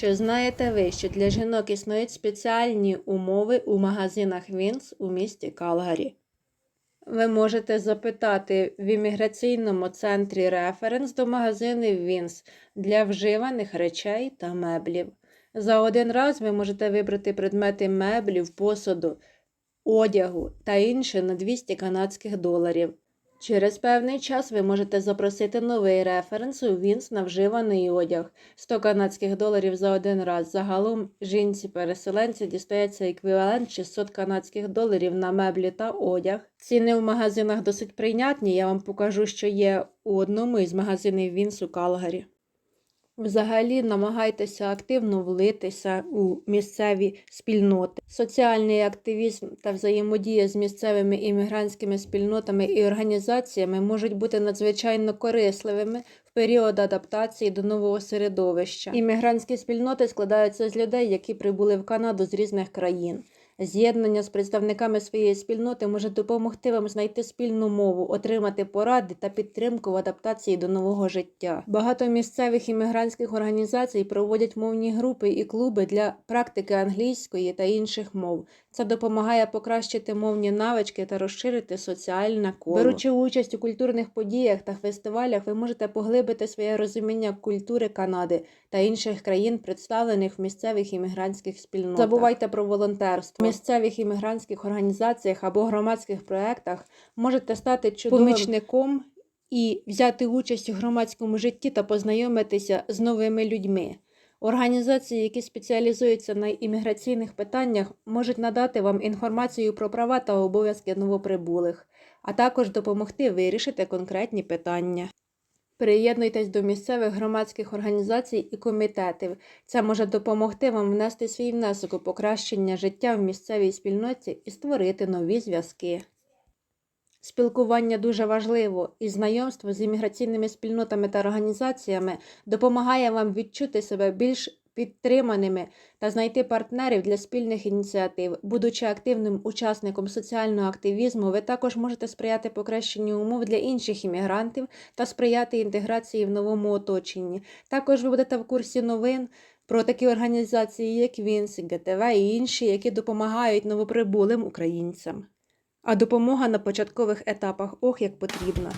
Чи знаєте ви, що для жінок існують спеціальні умови у магазинах Вінс у місті Калгарі? Ви можете запитати в імміграційному центрі референс до магазинів Вінс для вживаних речей та меблів. За один раз ви можете вибрати предмети меблів, посуду, одягу та інше на 200 канадських доларів. Через певний час ви можете запросити новий референс у Вінс на вживаний одяг 100 канадських доларів за один раз. Загалом жінці-переселенці дістається еквівалент 600 канадських доларів на меблі та одяг. Ціни в магазинах досить прийнятні. Я вам покажу, що є у одному із магазинів Вінс у Калгарі. Взагалі намагайтеся активно влитися у місцеві спільноти. Соціальний активізм та взаємодія з місцевими іммігрантськими спільнотами і організаціями можуть бути надзвичайно корисливими в період адаптації до нового середовища. Іммігрантські спільноти складаються з людей, які прибули в Канаду з різних країн. З'єднання з представниками своєї спільноти може допомогти вам знайти спільну мову, отримати поради та підтримку в адаптації до нового життя. Багато місцевих іммігрантських організацій проводять мовні групи і клуби для практики англійської та інших мов. Це допомагає покращити мовні навички та розширити соціальне коло. Беручи участь у культурних подіях та фестивалях, ви можете поглибити своє розуміння культури Канади та інших країн, представлених в місцевих іммігрантських спільнотах. Забувайте про волонтерство. Місцевих іммігрантських організаціях або громадських проєктах можете стати чудовим помічником і взяти участь у громадському житті та познайомитися з новими людьми. Організації, які спеціалізуються на імміграційних питаннях, можуть надати вам інформацію про права та обов'язки новоприбулих, а також допомогти вирішити конкретні питання. Приєднуйтесь до місцевих громадських організацій і комітетів. Це може допомогти вам внести свій внесок у покращення життя в місцевій спільноті і створити нові зв'язки. Спілкування дуже важливо, і знайомство з імміграційними спільнотами та організаціями допомагає вам відчути себе більш підтриманими та знайти партнерів для спільних ініціатив. Будучи активним учасником соціального активізму, ви також можете сприяти покращенню умов для інших іммігрантів та сприяти інтеграції в новому оточенні. Також ви будете в курсі новин. Про такі організації, як Вінс, ГТВ і інші, які допомагають новоприбулим українцям. А допомога на початкових етапах ох як потрібна.